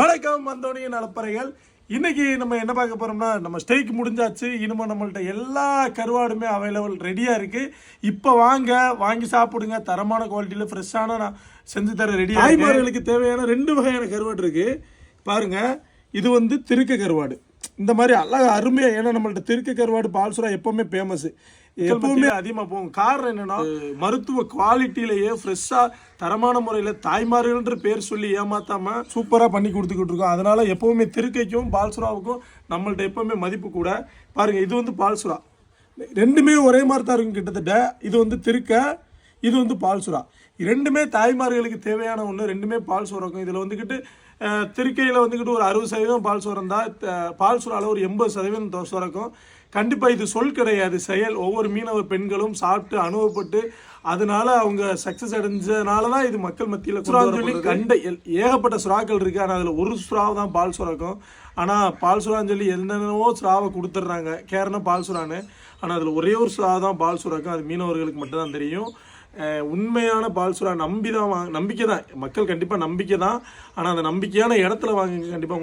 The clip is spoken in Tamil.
வணக்கம் வந்தோடைய நலப்பறைகள் இன்னைக்கு நம்ம என்ன பார்க்க போறோம்னா நம்ம ஸ்டேக் முடிஞ்சாச்சு. இனிமே நம்மள்ட்ட எல்லா கருவாடுமே அவைலபிள் ரெடியா இருக்கு. இப்போ வாங்க வாங்கி சாப்பிடுங்க. தரமான குவாலிட்டியில ஃப்ரெஷ்ஷான நான் செஞ்சு தர ரெடி தேவையான ரெண்டு வகையான கருவாடு இருக்கு. பாருங்க இது வந்து திருக்க கருவாடு. இந்த மாதிரி அழகாக அருமையாக ஏன்னா நம்மள்ட்ட திருக்க கருவாடு பால்சுரா எப்போவுமே ஃபேமஸ் எப்பவுமே அதிகமாக போகும். காரணம் என்னன்னா மருத்துவ குவாலிட்டியிலேயே ஃப்ரெஷ்ஷாக தரமான முறையில் தாய்மார்கள்ன்ற பேர் சொல்லி ஏமாத்தாம சூப்பராக பண்ணி கொடுத்துக்கிட்டு இருக்கோம். அதனால எப்பவுமே திருக்கைக்கும் பால்சுராவுக்கும் நம்மள்ட்ட எப்பவுமே மதிப்பு கூட. பாருங்க இது வந்து பால்சுரா ரெண்டுமே ஒரே மாதிரி தான் இருக்கும் கிட்டத்தட்ட. இது வந்து திருக்க இது வந்து பால்சுரா ரெண்டுமே தாய்மார்களுக்கு தேவையான ஒன்று ரெண்டுமே பால் சுரக்கும் இதில் வந்துக்கிட்டு திருக்கையில் வந்துக்கிட்டு ஒரு அறுபது சதவீதம் பால் சுரம் தான். பால் சுறால ஒரு எண்பது சதவீதம் சுரக்கும் கண்டிப்பாக இது சொல் கிடையாது. செயல் ஒவ்வொரு மீனவ பெண்களும் சாப்பிட்டு அனுபவப்பட்டு அதனால அவங்க சக்ஸஸ் அடைஞ்சதுனால தான் இது மக்கள் மத்தியில் சொல்லி கண்ட ஏகப்பட்ட சுறாக்கள் இருக்கு. ஆனால் அதில் ஒரு சுறாவை தான் பால் சுரக்கும் ஆனால் பால் சுறான்னு சொல்லி என்னென்னவோ சுறாவை கொடுத்துட்றாங்க. கேரணம் பால் சுறான்னு. ஆனால் அதில் ஒரே ஒரு சுறா தான் பால் சுரக்கும் அது மீனவர்களுக்கு மட்டும்தான் தெரியும். உண்மையான பால்சுரா நம்பி தான் வாங்க நம்பிக்கை தான் மக்கள் கண்டிப்பாக நம்பிக்கை தான் ஆனால் அந்த நம்பிக்கையான இடத்துல வாங்க கண்டிப்பாக